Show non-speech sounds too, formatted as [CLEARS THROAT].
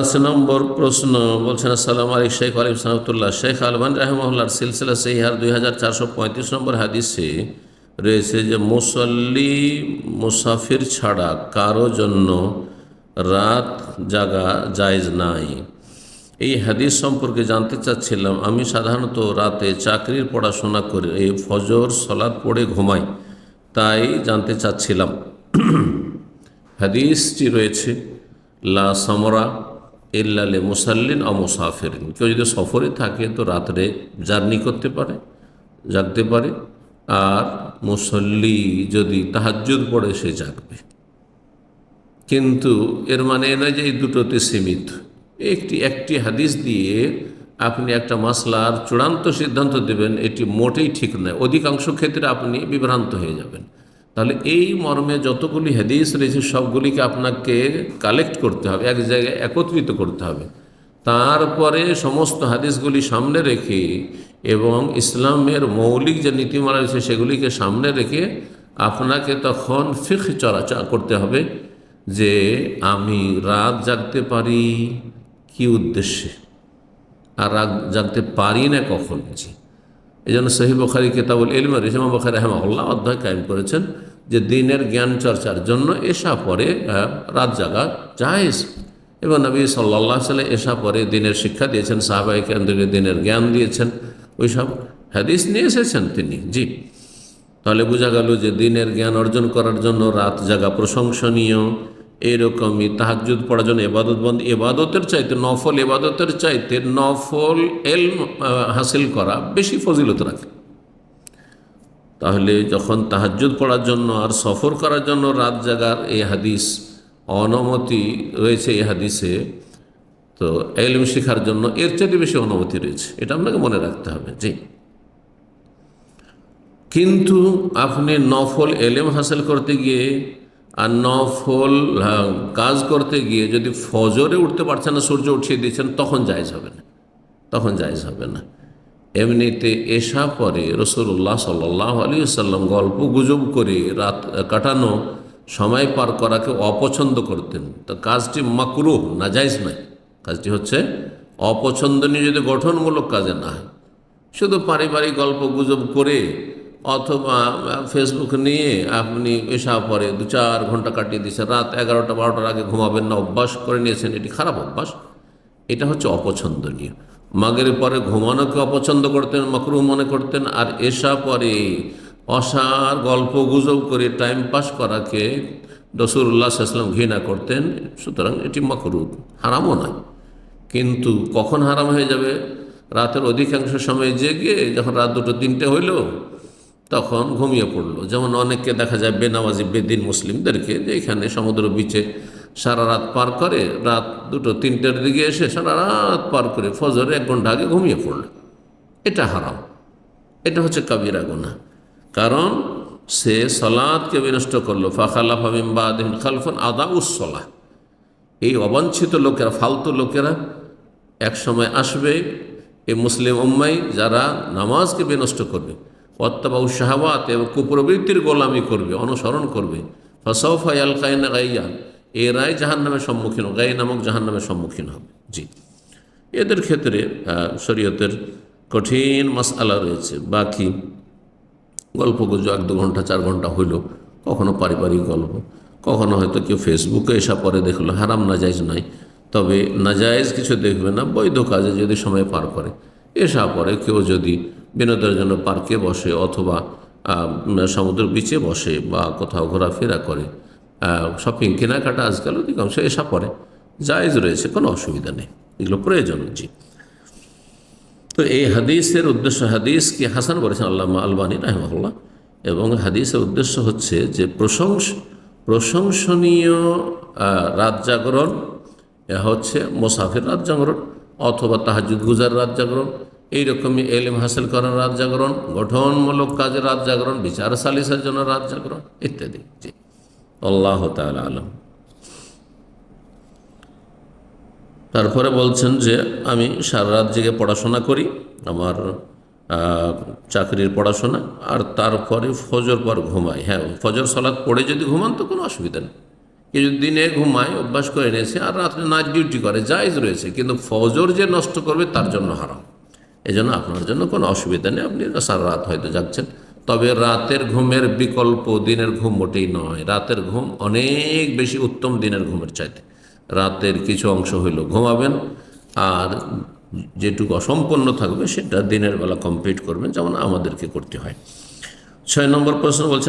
পাঁচ নম্বর প্রশ্ন বলছেন, আসসালাম আলিক শেখ আলিম সানাতুল্লাহ শেখ আলমান রাহমহল্লার সিলসিলা সেহার দুই হাজার চারশো পঁয়ত্রিশ নম্বর হাদিসে রয়েছে যে, মুসল্লি মুসাফির ছাড়া কারও জন্য রাত জাগা জায়জ নাই। এই হাদিস সম্পর্কে জানতে চাচ্ছিলাম, আমি সাধারণত রাতে চাকরির পড়াশোনা করে এই ফজর সলাদ পড়ে ঘুমাই, তাই জানতে চাচ্ছিলাম। [CLEARS THROAT] হাদিসটি রয়েছে, লা সমরা ইল্লালে মুসাল্লিন অ মুসাফিরিন। কেউ যদি সফরে থাকে তো রাত্রে জার্নি করতে পারে, জাগতে পারে, আর মুসল্লি যদি তাহাজ্জুদ পড়ে সে জাগবে। কিন্তু এর মানে এ নয় যে এই দুটোতে সীমিত। একটি একটি হাদিস দিয়ে আপনি একটা মাসলার চূড়ান্ত সিদ্ধান্ত দেবেন, এটি মোটেই ঠিক নয়। অধিকাংশ ক্ষেত্রে আপনি বিভ্রান্ত হয়ে যাবেন। তাহলে এই মর্মে যতগুলি হাদিস রয়েছে, সবগুলিকে আপনাকে কালেক্ট করতে হবে, এক জায়গায় একত্রিত করতে হবে। তারপরে সমস্ত হাদিসগুলি সামনে রেখে এবং ইসলামের মৌলিক যে নীতিমালা রয়েছে, সেগুলিকে সামনে রেখে আপনাকে তখন ফিখ চর্চা করতে হবে যে আমি রাত জাগতে পারি কি উদ্দেশ্যে? আর রাত জাগতে পারি না কখন? জি। এই জন্য সহি বখারি কেতাবুল ইলমের ইসলাম বখারি আহমাল্লাহ অধ্যায় কায়েম করেছেন যে দিনের জ্ঞান চর্চার জন্য এসা পরে রাত জাগা জায়েজ। এবং নবী সাল্লাহ সাল্লাম এসা পরে দিনের শিক্ষা দিয়েছেন সাহাবাই কেন্দ্রকে দিনের জ্ঞান দিয়েছেন। ওইসব হাদিস নিয়ে এসেছেন তিনি, জি। তাহলে বোঝা গেল যে দিনের জ্ঞান অর্জন করার জন্য রাত জাগা প্রশংসনীয়। এরকমই তাহাজুদ পড়ার জন্য এবাদত বন্ধ। এবাদতের চাইতে নফল এবাদতের চাইতে নফল এল হাসিল করা বেশি ফজিলত রাখে। তাহলে যখন তাহাজুদ পড়ার জন্য আর সফর করার জন্য রাত জাগার এই হাদিস অনুমতি রয়েছে এই হাদিসে, তো এলম শেখার জন্য এর চাইতে বেশি অনুমতি রয়েছে। এটা আপনাকে মনে রাখতে হবে, জি। কিন্তু আপনি নফল এলেম হাসিল করতে গিয়ে আর নফল হ্যাঁ, কাজ করতে গিয়ে যদি ফজরে উঠতে পারছেন না সূর্য উঠিয়ে দিচ্ছেন তখন জায়জ হবে না। তখন জায়জ হবে না। এমনিতে এসা পরে রসুল্লাহ সাল্লাহ আলী সাল্লাম গল্প গুজব করে রাত কাটানো সময় পার করাকে অপছন্দ করতেন। তো কাজটি মাকরুহ না জায়জ নয়। কাজটি হচ্ছে অপছন্দনীয় যদি গঠনমূলক কাজে না হয়। শুধু পারিবারিক গল্প গুজব করে অথবা ফেসবুক নিয়ে আপনি এসা পরে দু চার ঘণ্টা কাটিয়ে দিয়েছেন, রাত এগারোটা বারোটার আগে ঘুমাবেন না, অভ্যাস করে নিয়েছেন, এটি খারাপ অভ্যাস। এটা হচ্ছে অপছন্দনীয়। মাগের পরে ঘুমানোকে অপছন্দ করতেন, মকরু মনে করতেন, আর এসা পরে অসার গল্প গুজব করে টাইম পাস করাকে রসুল্লাহ সাল্লাম ঘৃণা করতেন, সুতরাং এটি মকরু, হারামও নয়। কিন্তু কখন হারাম হয়ে যাবে? রাতের অধিকাংশ সময় জেগে, যখন রাত দুটো তিনটে হইল তখন ঘুমিয়ে পড়ল। যেমন অনেককে দেখা যায় বেনামাজি, বেদিন মুসলিমদেরকে যে এখানে সমুদ্র বিচে সারা রাত পার করে রাত দুটো, তিনটের দিকে এসে সারা রাত পার করে ফজরে এক ঘণ্টা আগে ঘুমিয়ে পড়ল। এটা হারাম। এটা হচ্ছে কাবিরা গুনা কারণ সে সলাদকে বিনষ্ট করল। ফাখালা ফামিম্বা দিন খালফন আদা উসলা এই অবাঞ্ছিত লোকেরা, ফালতু লোকেরা এক সময় আসবে এই মুসলিম উম্মাই যারা নামাজকে বিনষ্ট করবে। অত্যাবাউ শাহবাত এবং কুপ্রবৃত্তির গোলামি করবে, অনুসরণ করবে। ফসৌফা আল কাইন গাইয়ান এরাই জাহান নামের সম্মুখীন গাই নামক জাহান নামের সম্মুখীন হবে। জি। এদের ক্ষেত্রে শরীয়তের কঠিন মাসআলা রয়েছে। বাকি গল্প গুজব এক দু ঘণ্টা, চার ঘণ্টা হইল, কখনো পারিবারিক গল্প, কখনো হয়তো কেউ ফেসবুকে এসা পরে দেখল, হারাম, নাজাইজ নাই। তবে নাজায়েজ কিছু দেখবে না, বৈধ কাজে যদি সময় পার করে, এসা পরে কেউ যদি বিনোদনের জন্য পার্কে বসে অথবা সমুদ্র বিচে বসে বা কোথাও ঘোরাফেরা করে। শপিং কেনাকাটা আজকাল অধিকাংশ এসা পরে জায়েজ রয়েছে, কোনো অসুবিধা নেই। এগুলো প্রয়োজন, জি। তো এই হাদিসের উদ্দেশ্য হাদিসকে হাসান বলেছেন আল্লাহ আলবানী রাহমাল্লাহ এবং হাদিসের উদ্দেশ্য হচ্ছে যে প্রশংস, প্রশংসনীয় রাত জাগরণ হচ্ছে মোসাফির রাত জাগরণ অথবা তাহাজুদ গুজার রাত জাগরণ এইরকমই এলেম হাসিল করার রাত জাগরণ, গঠনমূলক কাজের রাত জাগরণ, বিচার সালিসের জন্য রাত জাগরণ, ইত্যাদি। আল্লাহ আলম। তারপরে বলছেন যে, আমি সারা রাত জেগে পড়াশোনা করি, আমার চাকরির পড়াশোনা, আর তারপরে ফজর পর ঘুমাই। হ্যাঁ ফজর সলাৎ পড়ে যদি ঘুমান তো কোনো অসুবিধা নেই। যদি দিনে ঘুমায়, অভ্যাস করে নিয়েছে, আর রাত্রে নাইট ডিউটি করে, জায়জ রয়েছে, কিন্তু ফজর যে নষ্ট করবে, তার জন্য হারাম। এই জন্য আপনার জন্য কোনো অসুবিধা নেই। আপনি সারা রাত হয়তো যাচ্ছেন তবে রাতের ঘুমের বিকল্প দিনের ঘুম মোটেই নয়। রাতের ঘুম অনেক বেশি উত্তম দিনের ঘুমের চাইতে। রাতের কিছু অংশ হইল ঘুমাবেন আর যেটুকু অসম্পন্ন থাকবে সেটা দিনের বেলা কমপ্লিট করবেন, যেমন আমাদেরকে করতে হয়। ছয় নম্বর প্রশ্ন বলছে